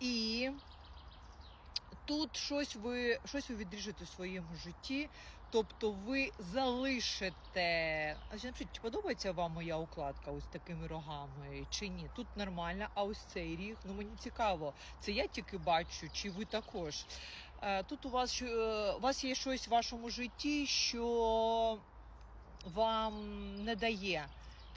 І тут щось ви, щось ви відріжете в своєму житті, тобто ви залишите. Напишіть, чи подобається вам моя укладка ось такими рогами чи ні? Тут нормально, а ось цей ріг, ну мені цікаво, це я тільки бачу, чи ви також. Е, Тут у вас, е, у вас є щось в вашому житті, що вам не дає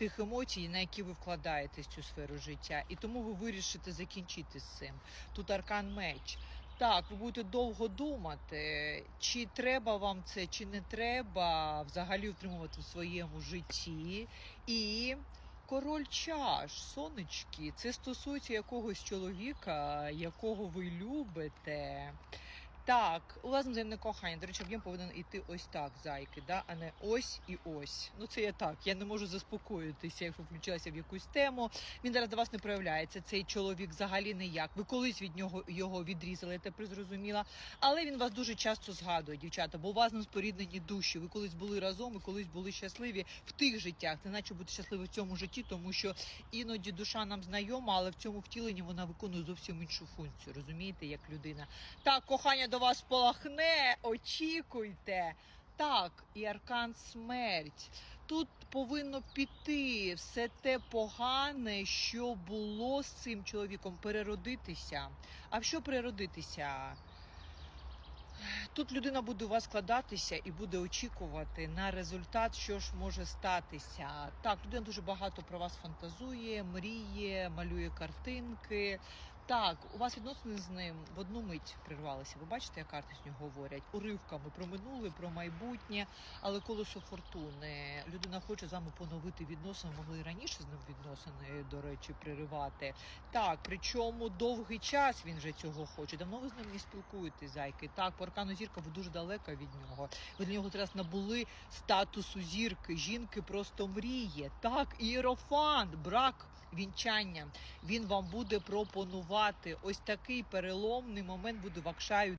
тих емоцій, на які ви вкладаєтесь цю сферу життя, і тому ви вирішите закінчити з цим. Тут аркан меч. Так, ви будете довго думати, чи треба вам це, чи не треба взагалі утримувати в своєму житті. І король чаш, сонечки, це стосується якогось чоловіка, якого ви любите. Так, у вас взаємне кохання. До речі, об'єм повинен іти ось так, зайки, да? а не ось і ось. Ну це я так. Я не можу заспокоїтися, якщо включилася в якусь тему. Він зараз до вас не проявляється. Цей чоловік взагалі ніяк. Ви колись від нього його відрізали, я тепер зрозуміла. Але він вас дуже часто згадує, дівчата, бо у вас не споріднені душі. Ви колись були разом і колись були щасливі в тих життях. Це наче бути щасливі в цьому житті, тому що іноді душа нам знайома, але в цьому втіленні вона виконує зовсім іншу функцію. Розумієте, як людина. Так, кохання до вас полахне, очікуйте. Так, і аркан смерть. Тут повинно піти все те погане, що було з цим чоловіком, переродитися. А в що переродитися? Тут людина буде у вас складатися і буде очікувати на результат, що ж може статися. Так, людина дуже багато про вас фантазує, мріє, малює картинки. Так, у вас відносини з ним в одну мить прервалися. Ви бачите, як карти з нього говорять уривками про минуле, про майбутнє, але колесо фортуни. Людина хоче з вами поновити відносини. Могли раніше з ним відносини, до речі, приривати. Так, причому довгий час він вже цього хоче. Давно ви з ним не спілкуєтесь, зайки. Так, по аркану зірка ви дуже далеко від нього. Ви для нього зараз набули статусу зірки. Жінки просто мріє. Так, іерофант, брак вінчання. Він вам буде пропонувати ось такий переломний момент буде в Акшаю